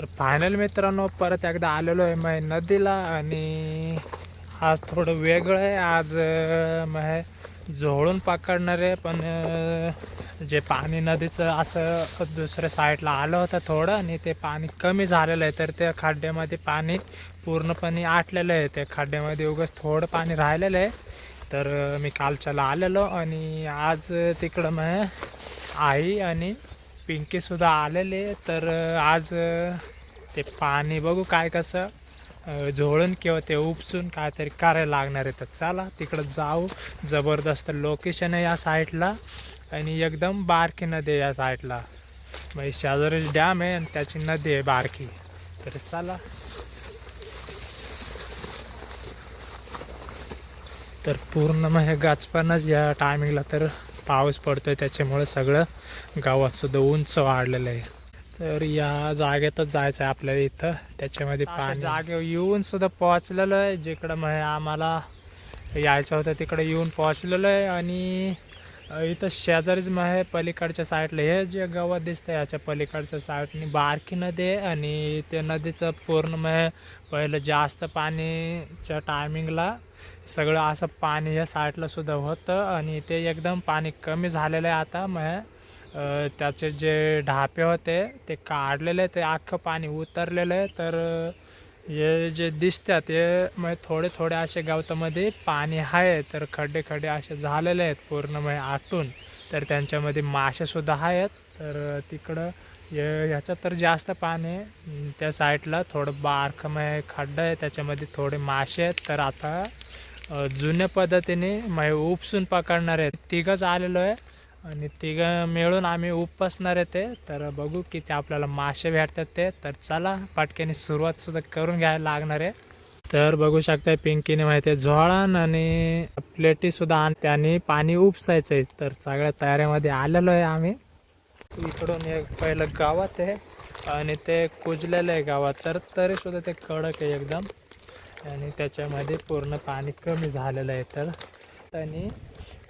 तर फायनल मित्रांनो परत एकदा आलेलो आहे मग नदीला आणि आज थोडं वेगळं आहे. आज मग झोळून पकडणार आहे पण जे पाणी नदीचं असं दुसऱ्या साईडला आलं होतं थोडं आणि ते पाणी कमी झालेलं आहे. तर त्या खड्ड्यामध्ये पाणी पूर्णपणे आटलेलं आहे. त्या खड्ड्यामध्ये उगाच थोडं पाणी राहिलेलं आहे. तर मी कालच्याला आलेलो आणि आज तिकडं मग आई आणि पिंकीसुद्धा आलेले तर आज ते पाणी बघू काय कसं झोळून किंवा ते उपसून काहीतरी करायला लागणार आहे. तर चला तिकडं जाऊ. जबरदस्त लोकेशन आहे या साईडला आणि एकदम बारकी नदी आहे या साईडला म्हणजे शेजारी डॅम आहे आणि त्याची नदी आहे बारकी. तर चला. तर पूर्ण मग हे गाचपणच या टायमिंगला तर पाऊस पडतोय त्याच्यामुळे सगळं गावात सुद्धा उंच वाढलेलं आहे. तर या जागेतच जायचं आहे आपल्याला इथं. त्याच्यामध्ये पाणी. जागेवर येऊन सुद्धा पोहोचलेलं आहे. जिकडं मग आम्हाला यायचं होतं तिकडे येऊन पोहोचलेलं आहे. आणि इथं शेजारीच मग पलीकडच्या साईडला. हे जे गवत दिसतं याच्या पलीकडच्या साईडनी बारकी नदी आहे. आणि त्या नदीचं पूर्ण मग पहिलं जास्त पाणीच्या टायमिंगला सगळं असं पाणी या साईडला सुद्धा होतं आणि ते एकदम पाणी कमी झालेलं आहे आता. मग त्याचे जे ढापे होते ते काढलेले ते अख्खं पाणी उतरलेलं आहे. तर हे जे दिसतात ते मग थोडे थोडे असे गवतामध्ये पाणी आहे. तर खड्डे खड्डे असे झालेले आहेत पूर्ण मग आटून. तर त्यांच्यामध्ये मासेसुद्धा आहेत. तर तिकडं ह्याच्यात तर जास्त पाणी आहे. त्या साईडला थोडं बारखमय खड्डा खड्डं आहे त्याच्यामध्ये थोडे मासे आहेत. तर आता जुन्या पद्धतीने मग उपसून पकडणार आहे तिघंच आलेलो आहे आणि तिघं मिळून आम्ही उपसणार आहे ते. तर बघू किती आपल्याला मासे भेटतात ते. तर चला पटक्याने सुरुवातसुद्धा करून घ्यायला लागणार आहे. तर बघू शकताय पिंकीने माहिती आहे झोळण आणि प्लेटीसुद्धा आण त्याने पाणी उपसायचं आहे तर सगळ्या तयारीमध्ये आलेलो आहे आम्ही. इकडून एक पहिलं गावात आहे आणि ते कुजलेलं आहे गावात. तर तरी सुद्धा ते कडक आहे एकदम. आणि त्याच्यामध्ये पूर्ण पाणी कमी झालेलं आहे तर. आणि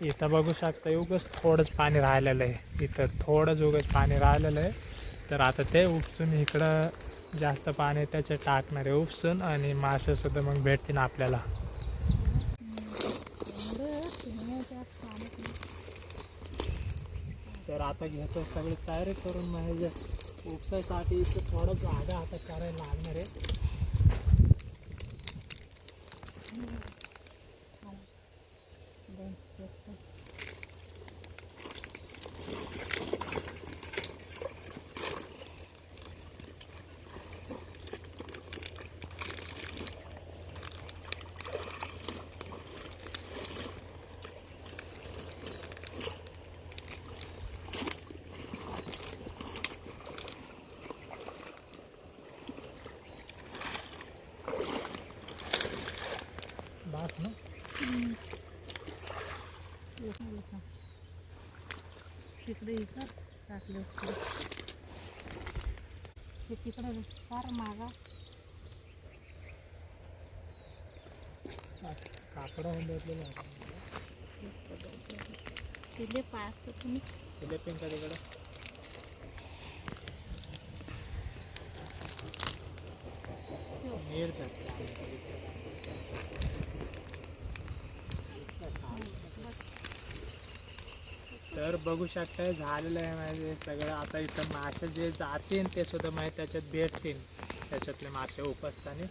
इथं बघू शकता उगच थोडंच पाणी राहिलेलं आहे. इथं थोडंच उगच पाणी राहिलेलं आहे. तर आता ते उपसून इकडं जास्त पाणी त्याचे टाकणार आहे. उपसून आणि मासेसुद्धा मग भेटतील आपल्याला तर आता घेतो सगळी तयारी करून म्हणजे उपसासाठी इथं थोडं जागा आता करायला लागणार आहे. तिकडे फार मागा काकडं होऊन भेटलेलं तिले पाच तुम्ही फिलिपिन का तिकडं नीर तर बघू शकता झालेलं आहे म्हणजे माझे सगळं. आता इथं मासे जे जातील ते सुद्धा माहीत त्याच्यात भेटतील. त्याच्यातले मासे उपसताना.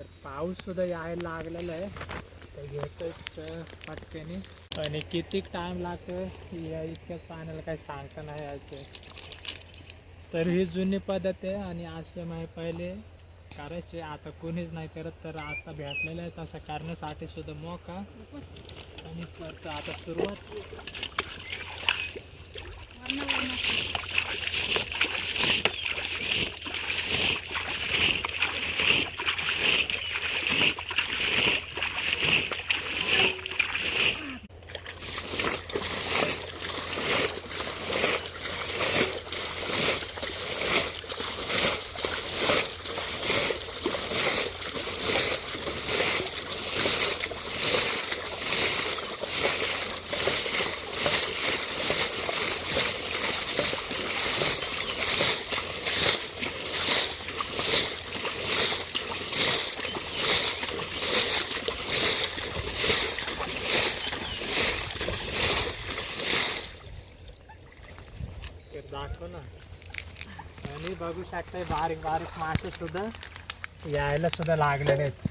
तर पाऊस सुद्धा यायला लागलेला आहे. तर घेतोय पटकेने. आणि किती टाइम लागतो या इतक्याच पाण्याला काही सांगता नाही यायचं. तर ही जुनी पद्धत आहे आणि असे माही पहिले करायचे. आता कोणीच नाही करत तर आता भेटलेलं आहे. तसं करण्यासाठी सुद्धा मोका. आणि करतो आता सुरुवात. बघू शकताय बारीक बारीक मासे सुद्धा यायला सुद्धा लागलेले आहेत.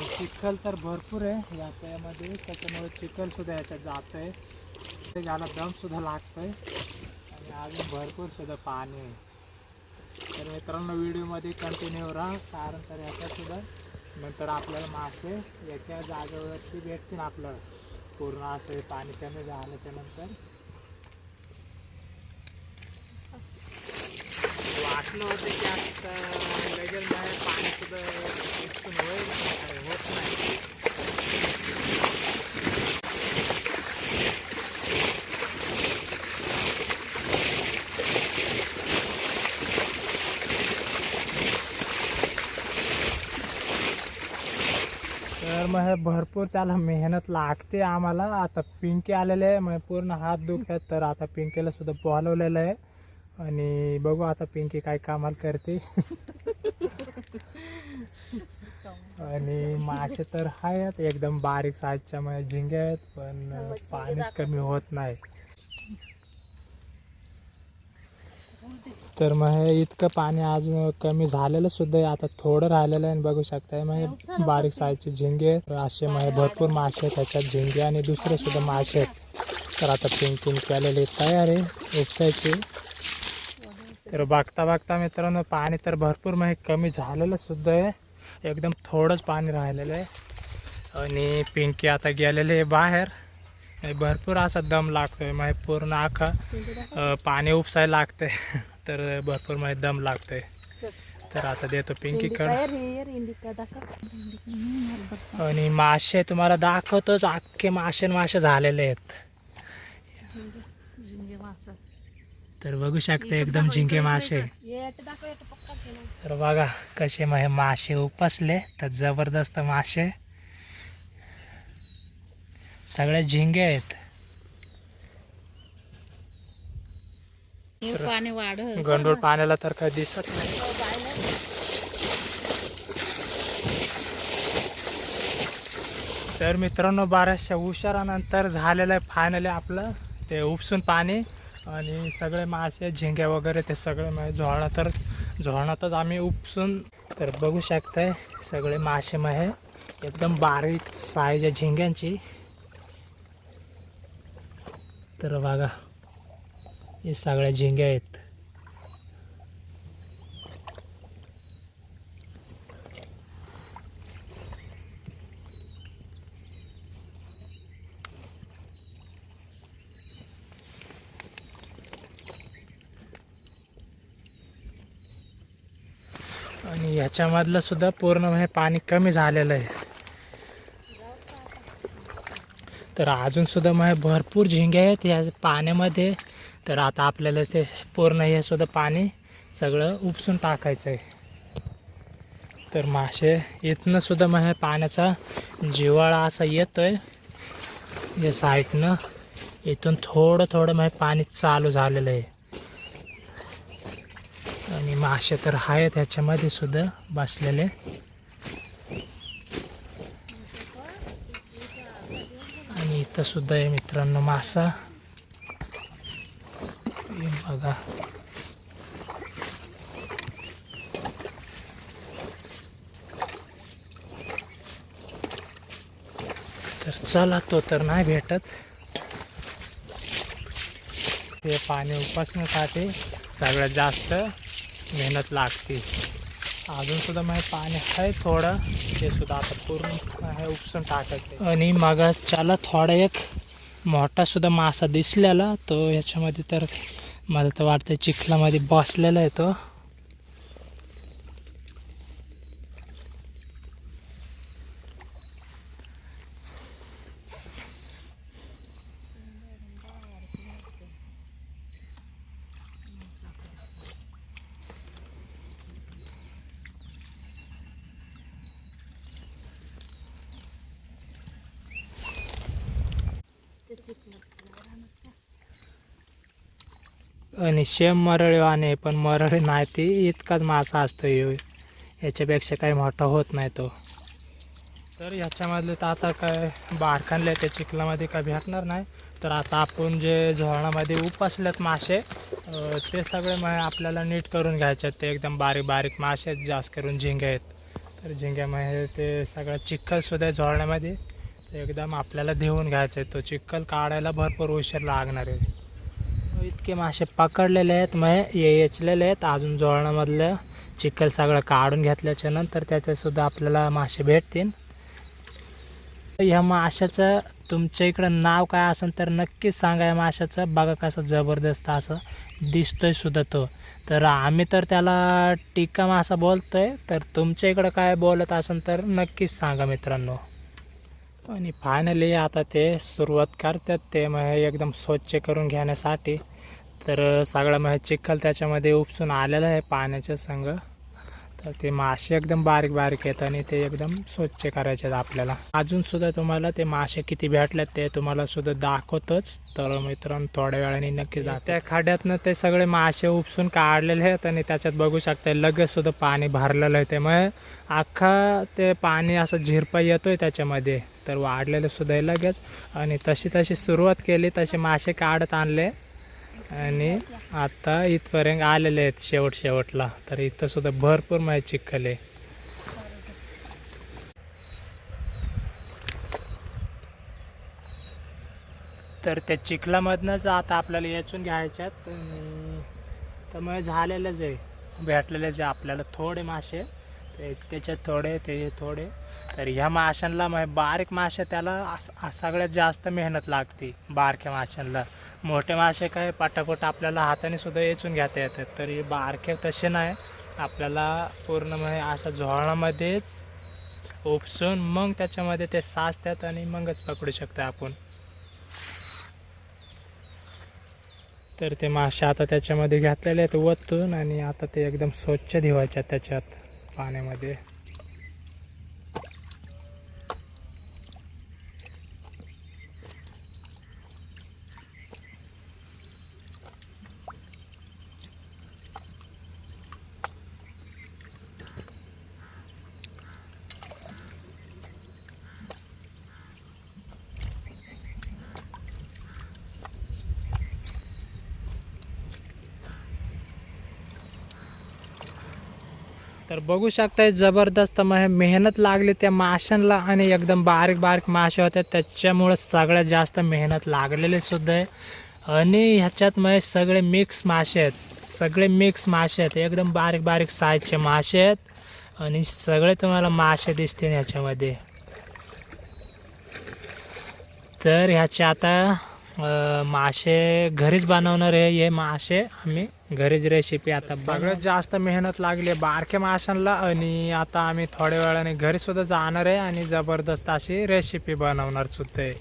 चिखल तर भरपूर आहे याच्यामध्ये त्याच्यामुळे चिखल सुद्धा याच्यात जात आहे ते याला दम सुद्धा लागतोय. आणि अजून भरपूर सुद्धा पाणी आहे. तर मित्रांनो व्हिडिओमध्ये कंटिन्यू राहा कारण तर याच्यासुद्धा नंतर आपल्याला मासे याच्या जागेवरती भेटतील आपलं पूर्ण असं पाणी कमी झाल्याच्यानंतर. वाटलं होतं की आता लगेच बाहेर पाणीसुद्धा होईल होत नाही तर मग हे भरपूर त्याला मेहनत लागते आम्हाला. आता पिंकी आलेले आहे मग पूर्ण हात दुखतात तर आता पिंकीला सुद्धा बोलवलेलं आहे. आणि बघू आता पिंकी काय कामाल करते. आणि मासे तर आहेत एकदम बारीक साईजच्या म्हणजे झिंगे आहेत पण पाणीच कमी होत नाही. तर मग हे इतकं पाणी आज कमी झालेलं सुद्धा आहे. आता थोडं राहिलेलं आहे आणि बघू शकताय मग हे बारीक साईजचे झिंगे असे मग भरपूर मासे आहेत. त्याच्यात झिंगे आणि दुसरे सुद्धा मासे आहेत. तर आता पिंकिन केलेली तयार आहे. उपसायचे. तर बघता बघता मित्रांनो पाणी तर भरपूर मग कमी झालेलं सुद्धा आहे. एकदम थोडंच पाणी राहिलेलं आहे. आणि पिंकी आता गेलेले आहे बाहेर. भरपूर असा दम लागतोय. हे पूर्ण अ, पाणी उपसायला लागते तर भरपूर म्हणजे दम लागतोय. तर आता देतो पिंकीकडे. आणि मासे तुम्हाला दाखवतोच. अख्खे मासे मासे झालेले आहेत. तर बघू शकता एकदम झिंगे मासे. तर बघा कसे मासे उपसले. तर जबरदस्त मासे. सगळे झिंगे आहेत. पाणी वाढ गंडूळ पाण्याला तर काही दिसत नाही. तर मित्रांनो बऱ्याचशा उशारानंतर झालेलं आहे फायनली आपलं ते उपसून पाणी आणि सगळे मासे झिंगे वगैरे ते सगळे म्हणजे झोळणं तर झोळणातच आम्ही उपसून तर बघू शकताय सगळे मासे मग एकदम बारीक साईज आहे झिंग्यांची. तर बघा हे सगळ्या झेंग्या आहेत. आणि ह्याच्यामधलं सुद्धा पूर्ण हे पाणी कमी झालेलं आहे. तर अजूनसुद्धा मग भरपूर झिंगे आहेत या पाण्यामध्ये. तर आता आपल्याला ते पूर्ण हे सुद्धा पाणी सगळं उपसून टाकायचं आहे. तर मासे इथनं सुद्धा मग पाण्याचा जिवाळा असा येतोय. या साईडनं इथून थोडं थोडं मग पाणी चालू झालेलं आहे. आणि मासे तर आहेत ह्याच्यामध्ये सुद्धा बसलेले आणि इथं सुद्धा आहे मित्रांनो मासा. हे बघा. तर चला तो तर नाही भेटत. हे पाणी उपसण्यासाठी सगळ्यात जास्त मेहनत लागते. अजून सुद्धा पाणी आहे थोडं. ते सुद्धा आता पूर्ण हे उपसून टाकायचं. आणि मगाच्याला थोडा एक मोठा सुद्धा मासा दिसलेला तो ह्याच्यामध्ये तर मला तर वाटतं चिखलामध्ये बसलेला आहे तो. आणि शेम मरळीवाणे पण मरळी नाही ती इतकाच मासा असतो ह्यो. याच्यापेक्षा काही मोठा होत नाही तो. तर ह्याच्यामधले तर आता काय बारखानले त्या चिखलामध्ये काय भेटणार नाही. तर आता आपण जे झोळणामध्ये उपसलेत मासे ते सगळे मग आपल्याला नीट करून घ्यायचे. आहेत ते एकदम बारीक बारीक मासे आहेत जास्त करून झिंगे आहेत. तर झिंग्यामध्ये ते सगळं चिखलसुद्धा सुद्धा झोळण्यामध्ये एकदम आपल्याला देऊन घ्यायचं आहे तो चिखल काढायला भरपूर उशीर लागणार आहे. इतके मासे पकडलेले आहेत मग येचलेले आहेत अजून जोळणामधलं चिखल सगळं काढून घेतल्याच्या नंतर त्याच्यासुद्धा आपल्याला मासे भेटतील. ह्या माशाचं तुमच्या इकडं नाव काय असेल तर नक्कीच सांगा या माशाचं. बघा कसं जबरदस्त असं दिसतोय सुद्धा तो. तर आम्ही तर त्याला टिक्का मासा बोलतोय तर तुमच्या इकडं काय बोलत असेल तर नक्कीच सांगा मित्रांनो. आणि फायनली आता ते सुरुवात करतात. ते मग एकदम स्वच्छ करून घेण्यासाठी. तर सगळं मग चिखल त्याच्यामध्ये उपसून आलेलं आहे पाण्याच्या संग. तर ते मासे एकदम बारीक बारीक आहेत आणि ते एकदम स्वच्छ करायचे आहेत आपल्याला. अजून सुद्धा तुम्हाला ते मासे किती भेटलेत ते तुम्हाला सुद्धा दाखवतच. तर मित्रांनो थोड्या वेळाने नक्की जा त्या खड्यातनं ते सगळे मासे उपसून काढलेले आहेत आणि त्याच्यात बघू शकता लगेच सुद्धा पाणी भरलेलं आहे त्यामुळे अख्खा ते पाणी असं झिरपा येतोय त्याच्यामध्ये. तर वाढलेलं सुद्धा लगेच. आणि तशी तशी सुरुवात केली तसे मासे काढत आणले. आणि आता इथपर्यंत आलेले आहेत शेवट शेवटला. तर इथं सुद्धा भरपूर माहिती चिखल. आहे तर त्या चिखलामधनंच आता आपल्याला याचून घ्यायच्यात त्यामुळे झालेलंच आहे. भेटलेलेच आहे आपल्याला थोडे मासे. ते त्याच्यात थोडे ते थोडे. तर ह्या माशांना मग बारीक मासे त्याला सगळ्यात जास्त मेहनत लागते बारक्या माशांना. मोठे मासे काय पटापट आपल्याला हाताने सुद्धा येचून घेता येतात. तर हे बारके तसे नाही. आपल्याला पूर्ण म्हणजे असं झोळामध्येच उपसून मग त्याच्यामध्ये ते साचतात आणि मगच पकडू शकतो आपण. तर ते मासे आता त्याच्यामध्ये घातलेले आहेत वतून आणि आता ते एकदम स्वच्छ धुवायचे आहेत त्याच्यात. पाण्यामध्ये. तर बघू शकताय जबरदस्त मग मेहनत लागली त्या माशांना आणि एकदम बारीक बारीक मासे होते. त्याच्यामुळे सगळ्यात जास्त मेहनत लागलेले सुद्धा आहे. आणि ह्याच्यात मग सगळे मिक्स मासे आहेत. सगळे मिक्स मासे आहेत. एकदम बारीक बारीक साईजचे मासे आहेत. आणि सगळे तुम्हाला मासे दिसतील ह्याच्यामध्ये. तर ह्याचे आता मासे घरीच बनवणार आहे. हे मासे आम्ही घरीच रेसिपी आता सगळ्यात जास्त मेहनत लागली आहे बारक्या माशांना आणि आता आम्ही थोड्या वेळाने घरी सुद्धा जाणार आहे आणि जबरदस्त अशी रेसिपी बनवणार सुद्धा आहे.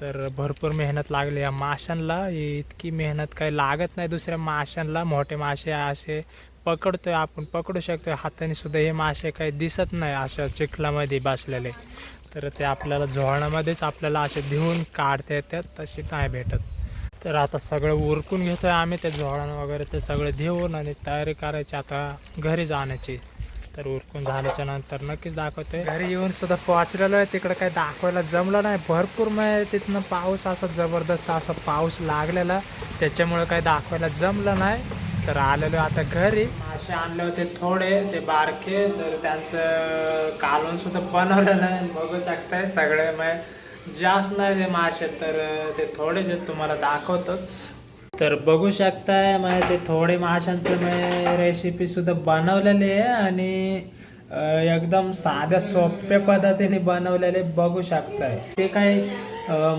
तर भरपूर मेहनत लागली या माशांना. इतकी मेहनत काही लागत नाही दुसऱ्या माशांना. मोठे मासे असे पकडतोय आपण पकडू शकतोय. हाताने सुद्धा हे मासे काही दिसत नाही अशा चिखलामध्ये बसलेले. तर ते आपल्याला झोळणामध्येच आपल्याला असे धिवून काढता येतात तशी नाही भेटत. तर आता सगळं उरकून घेतोय आम्ही त्या झोळण वगैरे ते सगळं देऊन आणि तयारी करायची आता घरी जाण्याची. तर उरकून झाल्याच्यानंतर नक्कीच दाखवतोय. घरी येऊन सुद्धा पोहोचलेलो आहे. तिकडं काही दाखवायला जमलं नाही. भरपूर मग तिथनं पाऊस असा जबरदस्त असा पाऊस लागलेला. त्याच्यामुळे काही दाखवायला जमलं नाही. तर आलेलो आता घरी. मासे आणले होते थोडे ते बारके. तर त्यांचं कालवण सुद्धा बनवलेलं आहे. बघू शकताय सगळे मग जास्त नाही ते मासे तर ते थोडेच आहेत तुम्हाला दाखवतोच. तर बघू शकताय म्हणजे ते थोडे माशांचं मी रेसिपी सुद्धा बनवलेली आहे आणि एकदम साध्या सोप्या पद्धतीने बनवलेले बघू शकताय. ते काही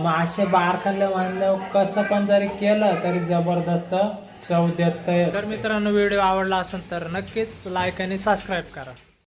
मासे बारखाले म्हणल्यावर कसं पण जरी केलं तरी जबरदस्त चव देत तर मित्रांनो व्हिडिओ आवडला असेल तर नक्कीच लाईक आणि सबस्क्राईब करा.